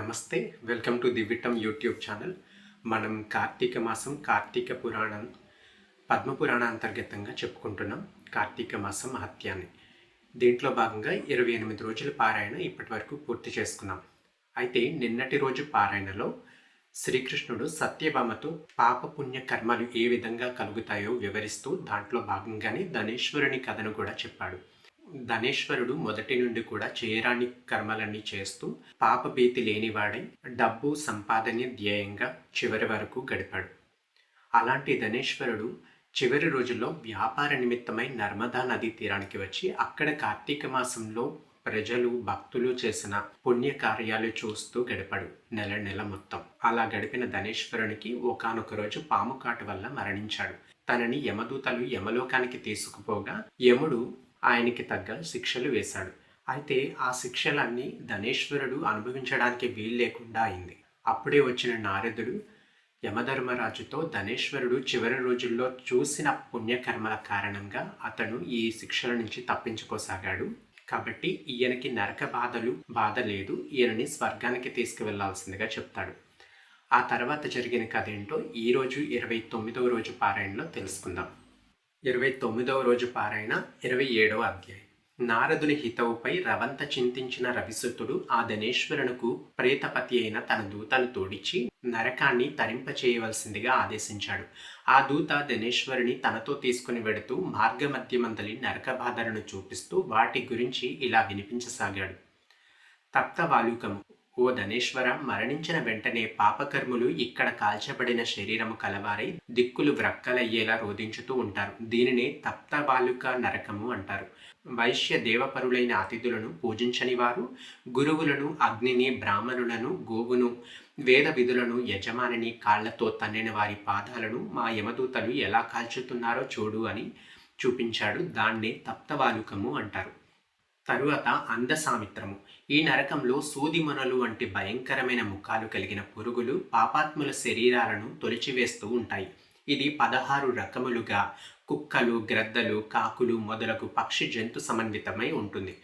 నమస్తే welcome to దివిటం YouTube channel. మనం కార్తీక మాసం కార్తీక పురాణం పద్మపురాణ అంతర్గతంగా చెప్పుకుంటున్నాం. కార్తీక మాసం మహత్యాన్ని. దీంట్లో భాగంగా ఇరవై ఎనిమిది రోజుల పారాయణ ఇప్పటి వరకు పూర్తి చేసుకున్నాం. అయితే నిన్నటి రోజు పారాయణలో శ్రీకృష్ణుడు సత్యభామతో పాపపుణ్య కర్మలు ఏ విధంగా కలుగుతాయో వివరిస్తూ దాంట్లో భాగంగానే ధనేశ్వరుని కథను కూడా చెప్పాడు. ధనేశ్వరుడు మొదటి నుండి కూడా చేయరాని కర్మలన్నీ చేస్తూ పాపభీతి లేనివాడై డబ్బు సంపాదన ధ్యేయంగా చివరి వరకు గడిపాడు. అలాంటి ధనేశ్వరుడు చివరి రోజుల్లో వ్యాపార నిమిత్తమై నర్మదా నదీ తీరానికి వచ్చి అక్కడ కార్తీక మాసంలో ప్రజలు భక్తులు చేసిన పుణ్య కార్యాలు చూస్తూ గడిపాడు నెల నెల మొత్తం. అలా గడిపిన ధనేశ్వరునికి ఒకానొక రోజు పాము కాటు వల్ల మరణించాడు. తనని యమదూతలు యమలోకానికి తీసుకుపోగా యముడు ఆయనకి తగ్గ శిక్షలు వేశాడు. అయితే ఆ శిక్షలన్నీ ధనేశ్వరుడు అనుభవించడానికి వీలు లేకుండా అయింది. అప్పుడే వచ్చిన నారదుడు యమధర్మరాజుతో ధనేశ్వరుడు చివరి రోజుల్లో చూసిన పుణ్యకర్మల కారణంగా అతను ఈ శిక్షల నుంచి తప్పించుకోసాగాడు. కాబట్టి ఈయనకి నరక బాధలు బాధ లేదు. ఈయనని స్వర్గానికి తీసుకువెళ్ళాల్సిందిగా చెప్తాడు. ఆ తర్వాత జరిగిన కథ ఏంటో ఈరోజు ఇరవై తొమ్మిదవ రోజు పారాయణలో తెలుసుకుందాం. ఇరవై తొమ్మిదవ రోజు పారాయణ ఇరవై ఏడవ అధ్యాయం. నారదుని హితవుపై రవంత చింతించిన రవిసుతుడు ఆ ధనేశ్వరునకు ప్రేతపతి అయిన తన దూతను తోడిచి నరకాన్ని తరింపచేయవలసిందిగా ఆదేశించాడు. ఆ దూత ధనేశ్వరుని తనతో తీసుకుని వెడుతూ మార్గమధ్యమందలి నరక బాధలను చూపిస్తూ వాటి గురించి ఇలా వినిపించసాగాడు. తప్త వాలుకము. ఓ ధనేశ్వర మరణించిన వెంటనే పాపకర్ములు ఇక్కడ కాల్చబడిన శరీరము కలవారై దిక్కులు వ్రక్కలయ్యేలా రోధించుతూ ఉంటారు. దీనినే తప్త బాలుక నరకము అంటారు. వైశ్య దేవపరులైన అతిథులను పూజించని వారు గురువులను అగ్నిని బ్రాహ్మణులను గోవును వేద విధులను యజమానిని కాళ్ళతో తన్నిన వారి పాదాలను మా యమదూతలు ఎలా కాల్చుతున్నారో చూడు అని చూపించాడు. దాన్నే తప్తవాలుకము అంటారు. తరువాత అందసామిత్రము. ఈ నరకంలో సూదిమొనలు వంటి భయంకరమైన ముఖాలు కలిగిన పురుగులు పాపాత్ముల శరీరాలను తొలిచివేస్తూ ఉంటాయి. ఇది పదహారు రకములుగా కుక్కలు గ్రద్దలు కాకులు మొదలగు పక్షి జంతు సమన్వితమై ఉంటుంది.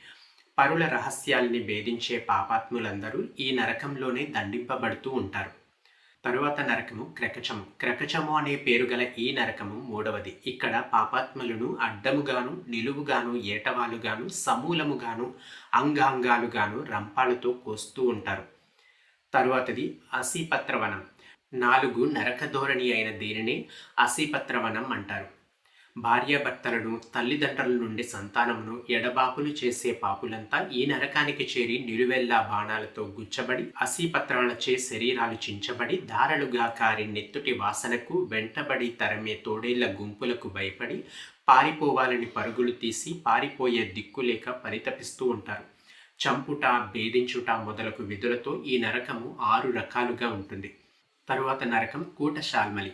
పరుల రహస్యాల్ని భేదించే పాపాత్ములందరూ ఈ నరకంలోనే దండింపబడుతూ ఉంటారు. తరువాత నరకము క్రకచము. క్రకచము అనే పేరు గల ఈ నరకము మూడవది. ఇక్కడ పాపాత్మలను అడ్డముగాను నిలువుగాను ఏటవాలుగాను సమూలముగాను అంగాంగాలుగాను రంపాలతో కోస్తూ ఉంటారు. తరువాతది అసీపత్రవనం నాలుగు నరక ధోరణి అయిన దీనిని అసీపత్రవనం అంటారు. భార్యాభర్తలను తల్లిదండ్రుల నుండి సంతానమును ఎడబాపులు చేసే పాపులంతా ఈ నరకానికి చేరి నిలువెల్లా బాణాలతో గుచ్చబడి అసీపత్రాలచే శరీరాలు చించబడి దారలుగా కారి నెత్తుటి వాసనకు వెంటబడి తరమే తోడేళ్ళ గుంపులకు భయపడి పారిపోవాలని పరుగులు తీసి పారిపోయే దిక్కులేక పరితపిస్తూ ఉంటారు. చంపుట భేదించుట మొదలగు విధులతో ఈ నరకము ఆరు రకాలుగా ఉంటుంది. తరువాత నరకం కూటశాల్మలి.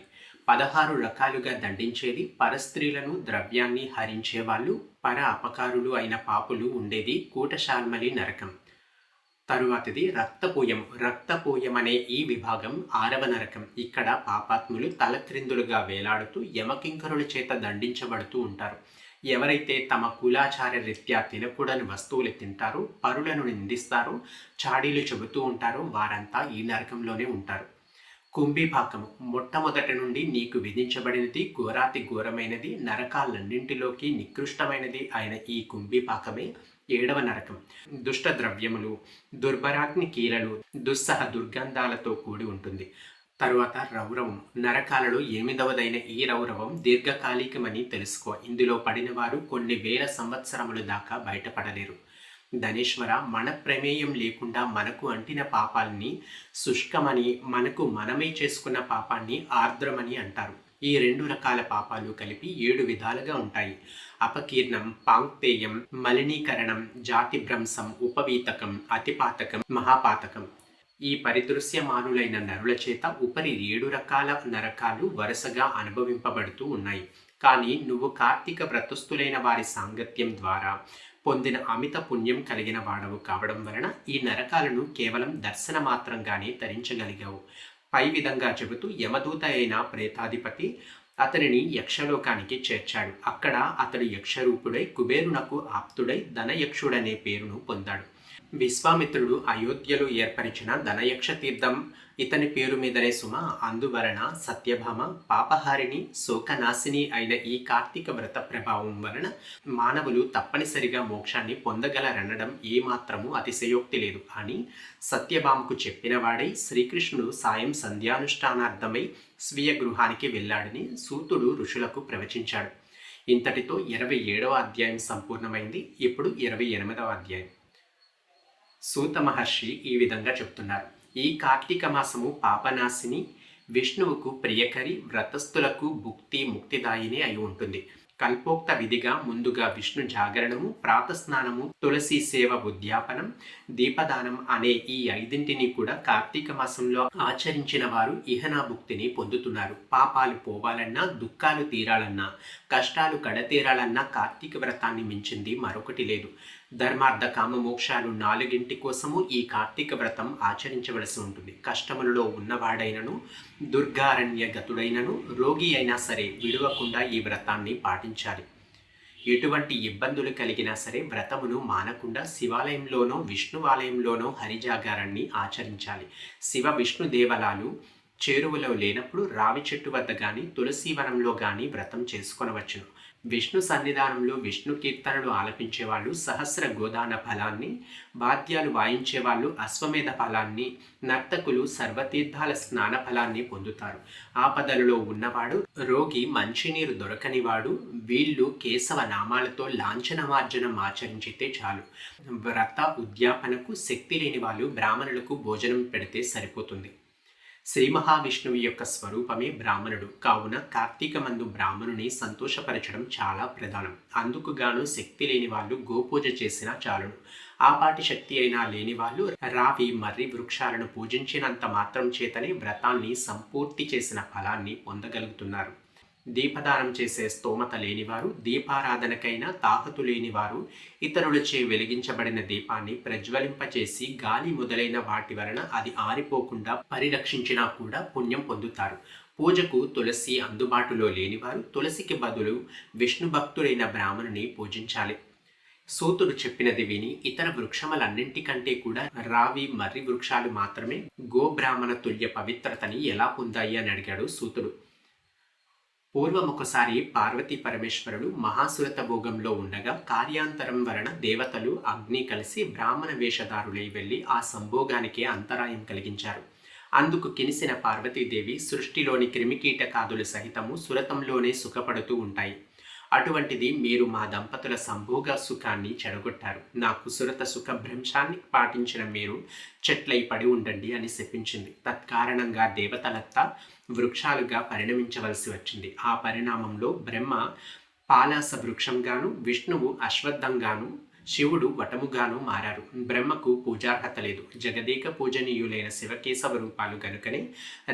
పదహారు రకాలుగా దండించేది పరస్త్రీలను ద్రవ్యాన్ని హరించే వాళ్ళు పర అపకారులు అయిన పాపులు ఉండేది కూటశాల్మలి నరకం. తరువాతిది రక్తపోయం. రక్తపోయం అనే ఈ విభాగం ఆరవ నరకం. ఇక్కడ పాపాత్ములు తలక్రిందులుగా వేలాడుతూ యమకింకరుల చేత దండించబడుతూ ఉంటారు. ఎవరైతే తమ కులాచార రీత్యా తినకూడని వస్తువులు తింటారో పరులను నిందిస్తారో చాడీలు చెబుతూ ఉంటారో వారంతా ఈ నరకంలోనే ఉంటారు. కుంభీపాకము మొట్టమొదటి నుండి నీకు విధించబడినది ఘోరాతి ఘోరమైనది నరకాలన్నింటిలోకి నికృష్టమైనది అయిన ఈ కుంభీపాకమే ఏడవ నరకం. దుష్ట ద్రవ్యములు దుర్భరాగ్ని కీలలు దుస్సహ దుర్గంధాలతో కూడి ఉంటుంది. తరువాత రౌరవం. నరకాలలో ఎనిమిదవదైన ఈ రౌరవం దీర్ఘకాలికమని తెలుసుకో. ఇందులో పడిన వారు కొన్ని వేల సంవత్సరములు దాకా బయటపడలేరు. ధనేశ్వర మన ప్రమేయం లేకుండా మనకు అంటిన పాపాలని శుష్కమని మనకు మనమే చేసుకున్న పాపాన్ని ఆర్ద్రమని అంటారు. ఈ రెండు రకాల పాపాలు కలిపి ఏడు విధాలుగా ఉంటాయి. అపకీర్ణం పాంక్తేయం మలినీకరణం జాతిభ్రంశం ఉపవీతకం అతిపాతకం మహాపాతకం. ఈ పరిదృశ్యమానులైన నరుల చేత ఉపరి ఏడు రకాల నరకాలు వరుసగా అనుభవింపబడుతూ ఉన్నాయి. కానీ నువ్వు కార్తీక వ్రతస్థులైన వారి సాంగత్యం ద్వారా పొందిన అమిత పుణ్యం కలిగిన వాడవు కావడం వలన ఈ నరకాలను కేవలం దర్శన మాత్రంగానే ధరించగలిగావు. పై విధంగా చెబుతూ యమదూత అయిన ప్రేతాధిపతి అతనిని యక్షలోకానికి చేర్చాడు. అక్కడ అతడు యక్షరూపుడై కుబేరునకు ఆప్తుడై ధనయక్షుడనే పేరును పొందాడు. విశ్వామిత్రుడు అయోధ్యలో ఏర్పరిచిన ధనయక్ష తీర్థం ఇతని పేరు మీదనే సుమ. అందువలన సత్యభామ పాపహారిణి శోకనాశిని అయిన ఈ కార్తీక వ్రత ప్రభావం వలన మానవులు తప్పనిసరిగా మోక్షాన్ని పొందగలరనడం ఏమాత్రము అతిశయోక్తి లేదు. అని సత్యభామకు చెప్పినవాడై శ్రీకృష్ణుడు సాయం సంధ్యానుష్ఠానార్థమై స్వీయ గృహానికి వెళ్ళాడని సూతుడు ఋషులకు ప్రవచించాడు. ఇంతటితో ఇరవై ఏడవ అధ్యాయం సంపూర్ణమైంది. ఇప్పుడు ఇరవై ఎనిమిదవ అధ్యాయం. సూత మహర్షి ఈ విధంగా చెప్తున్నారు. ఈ కార్తీక మాసము పాపనాశిని విష్ణువుకు ప్రియకరి వ్రతస్థులకు భుక్తి ముక్తిదాయిని అయి ఉంటుంది. కల్పోక్త విధిగా ముందుగా విష్ణు జాగరణము ప్రాతస్నానము తులసి సేవ ఉద్యాపనం దీపదానం అనే ఈ ఐదింటిని కూడా కార్తీక మాసంలో ఆచరించిన వారు ఇహనా భుక్తిని పొందుతున్నారు. పాపాలు పోవాలన్నా దుఃఖాలు తీరాలన్నా కష్టాలు కడతీరాలన్నా కార్తీక వ్రతాన్ని మించింది మరొకటి లేదు. ధర్మార్థ కామ మోక్షాలు నాలుగింటి కోసము ఈ కార్తీక వ్రతం ఆచరించవలసి ఉంటుంది. కష్టములలో ఉన్నవాడైనను దుర్గారణ్య గతుడైనను రోగి అయినా సరే విడవకుండా ఈ వ్రతాన్ని పాటించాలి. ఎటువంటి ఇబ్బందులు కలిగినా సరే వ్రతమును మానకుండా శివాలయంలోనో విష్ణువాలయంలోనో హరిజాగారాన్ని ఆచరించాలి. శివ విష్ణు దేవలాలు చేరువలో లేనప్పుడు రావి చెట్టు వద్ద కానీ తులసీవనంలో కానీ వ్రతం చేసుకొనవచ్చును. విష్ణు సన్నిధానంలో విష్ణు కీర్తనలు ఆలపించేవాళ్ళు సహస్ర గోదాన ఫలాన్ని వాద్యాలు వాయించేవాళ్ళు అశ్వమేధ ఫలాన్ని నర్తకులు సర్వతీర్థాల స్నాన ఫలాన్ని పొందుతారు. ఆపదలలో ఉన్నవాడు రోగి మంచినీరు దొరకనివాడు వీళ్ళు కేశవ నామాలతో లాంఛనమార్జనం ఆచరించితే చాలు. వ్రత ఉద్యాపనకు శక్తి లేని వాళ్ళు బ్రాహ్మణులకు భోజనం పెడితే సరిపోతుంది. శ్రీ మహావిష్ణువు యొక్క స్వరూపమే బ్రాహ్మణుడు. కావున కార్తీక మందు బ్రాహ్మణుని సంతోషపరచడం చాలా ప్రధానం. అందుకు గాను శక్తి లేని వాళ్ళు గోపూజ చేసినా చాలును. ఆపాటి శక్తి అయినా లేని వాళ్ళు రావి మర్రి వృక్షాలను పూజించినంత మాత్రం చేతనే వ్రతాన్ని సంపూర్తి చేసిన ఫలాన్ని పొందగలుగుతున్నారు. దీపదానం చేసే స్తోమత లేనివారు దీపారాధనకైనా తాహతు లేనివారు ఇతరులచే వెలిగించబడిన దీపాన్ని ప్రజ్వలింపచేసి గాలి మొదలైన వాటి వలన అది ఆరిపోకుండా పరిరక్షించినా కూడా పుణ్యం పొందుతారు. పూజకు తులసి అందుబాటులో లేనివారు తులసికి బదులు విష్ణు భక్తుడైన బ్రాహ్మణుని పూజించాలి. సూతుడు చెప్పినది విని ఇతర వృక్షములన్నింటికంటే కూడా రావి మర్రి వృక్షాలు మాత్రమే గోబ్రాహ్మణ తుల్య పవిత్రతని ఎలా పొందాయి అని అడిగాడు సూతుడు. పూర్వం ఒకసారి పార్వతీ పరమేశ్వరుడు మహాసురత భోగంలో ఉండగా కార్యాంతరం వలన దేవతలు అగ్ని కలిసి బ్రాహ్మణ వేషధారులై వెళ్ళి ఆ సంభోగానికి అంతరాయం కలిగించారు. అందుకు కినిసిన పార్వతీదేవి సృష్టిలోని క్రిమికీటకాదులు సహితము సురతంలోనే సుఖపడుతూ ఉంటాయి. అటువంటిది మీరు మా దంపతుల సంభోగ సుఖాన్ని చెడగొట్టారు. నా కుసురత సుఖ భ్రంశాన్ని పాటించిన మీరు చెట్లై పడి ఉండండి అని శపించింది. తత్కారణంగా దేవతలత్త వృక్షాలుగా పరిణమించవలసి వచ్చింది. ఆ పరిణామంలో బ్రహ్మ పాలాస వృక్షంగాను విష్ణువు అశ్వత్థంగాను శివుడు వటముగాను మారారు. బ్రహ్మకు పూజార్హత లేదు. జగదేక పూజనీయులైన శివకేశవ రూపాలు గనుకనే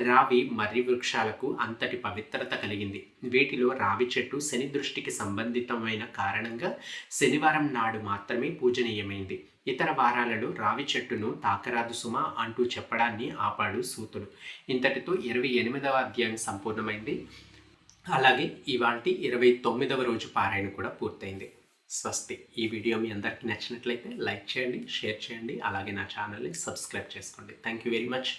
రావి మర్రి వృక్షాలకు అంతటి పవిత్రత కలిగింది. వీటిలో రావి చెట్టు శని దృష్టికి సంబంధితమైన కారణంగా శనివారం నాడు మాత్రమే పూజనీయమైంది. ఇతర వారాలలో రావి చెట్టును తాకరాదు సుమ అంటూ చెప్పడాన్ని ఆపాడు సూతుడు ఇంతటితో ఇరవై ఎనిమిదవ అధ్యాయం సంపూర్ణమైంది. అలాగే ఇవాంటి ఇరవై తొమ్మిదవ రోజు పారాయణ కూడా పూర్తయింది. స్వస్తి. ఈ వీడియో మీ అందరికీ నచ్చినట్లయితే లైక్ చేయండి షేర్ చేయండి అలాగే నా ఛానల్ని సబ్స్క్రైబ్ చేసుకోండి. Thank you very much